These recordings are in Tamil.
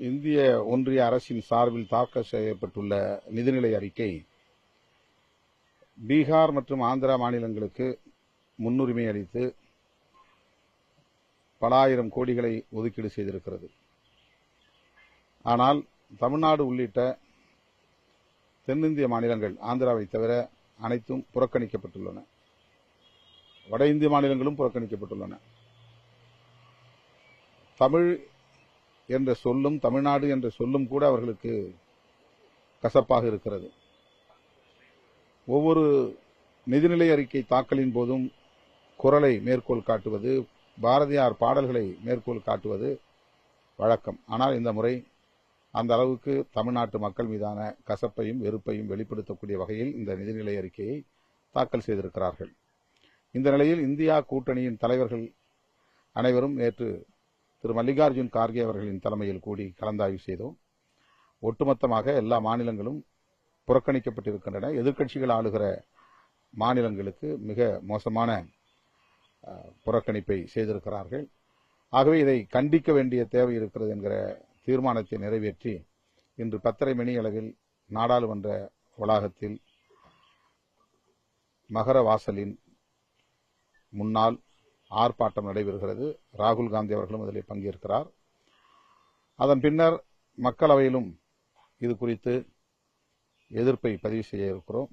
இந்திய ஒன்றிய அரசின் சார்பில் தாக்கல் செய்யப்பட்டுள்ள நிதிநிலை அறிக்கை பீகார் மற்றும் ஆந்திரா மாநிலங்களுக்கு முன்னுரிமை அளித்து பல ஆயிரம் கோடிகளை ஒதுக்கீடு செய்திருக்கிறது. ஆனால் தமிழ்நாடு உள்ளிட்ட தென்னிந்திய மாநிலங்கள் ஆந்திராவை தவிர அனைத்தும் புறக்கணிக்கப்பட்டுள்ளன. வட இந்திய மாநிலங்களும் புறக்கணிக்கப்பட்டுள்ளன. தமிழ் என்ற சொல்லும் தமிழ்நாடு என்ற சொல்லும் கூட அவர்களுக்கு கசப்பாக இருக்கிறது. ஒவ்வொரு நிதிநிலை அறிக்கை தாக்கலின் போதும் குரலை மேற்கோள் காட்டுவது பாரதியார் பாடல்களை மேற்கோள் காட்டுவது வழக்கம். ஆனால் இந்த முறை அந்த அளவுக்கு தமிழ்நாட்டு மக்கள் மீதான கசப்பையும் வெறுப்பையும் வெளிப்படுத்தக்கூடிய வகையில் இந்த நிதிநிலை அறிக்கையை தாக்கல் செய்திருக்கிறார்கள். இந்த நிலையில் இந்தியா கூட்டணியின் தலைவர்கள் அனைவரும் நேற்று திரு மல்லிகார்ஜுன் கார்கே அவர்களின் தலைமையில் கூடி கலந்தாய்வு செய்தோம். ஒட்டுமொத்தமாக எல்லா மாநிலங்களும் புறக்கணிக்கப்பட்டிருக்கின்றன. எதிர்க்கட்சிகள் ஆளுகிற மாநிலங்களுக்கு மிக மோசமான புறக்கணிப்பை செய்திருக்கிறார்கள். ஆகவே இதை கண்டிக்க வேண்டிய தேவை இருக்கிறது என்கிற தீர்மானத்தை நிறைவேற்றி இன்று பத்தரை மணி அளவில் நாடாளுமன்ற வளாகத்தில் மகர வாசலின் முன்னால் ஆர்ப்பாட்டம் நடைபெறுகிறது. ராகுல் காந்தி அவர்களும் அதில் பங்கேற்கிறார். அதன் பின்னர் மக்களவையிலும் இது குறித்து எதிர்ப்பை பதிவு செய்ய இருக்கிறோம்.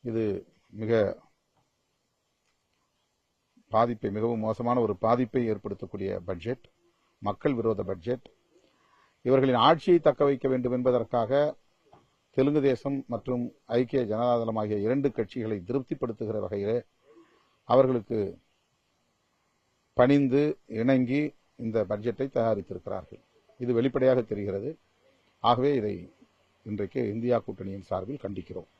இது மிக பாதிப்பை மிகவும் மோசமான ஒரு பாதிப்பை ஏற்படுத்தக்கூடிய பட்ஜெட் மக்கள் விரோத பட்ஜெட். இவர்களின் ஆட்சியை தக்க வைக்க வேண்டும் என்பதற்காக தெலுங்கு தேசம் மற்றும் ஐக்கிய ஜனதாதளம் ஆகிய இரண்டு கட்சிகளை திருப்திப்படுத்துகிற வகையிலே அவர்களுக்கு பணிந்து இணங்கி இந்த பட்ஜெட்டை தயாரித்திருக்கிறார்கள். இது வெளிப்படையாக தெரிகிறது. ஆகவே இதை இன்றைக்கு இந்தியா கூட்டணியின் சார்பில் கண்டிக்கிறோம்.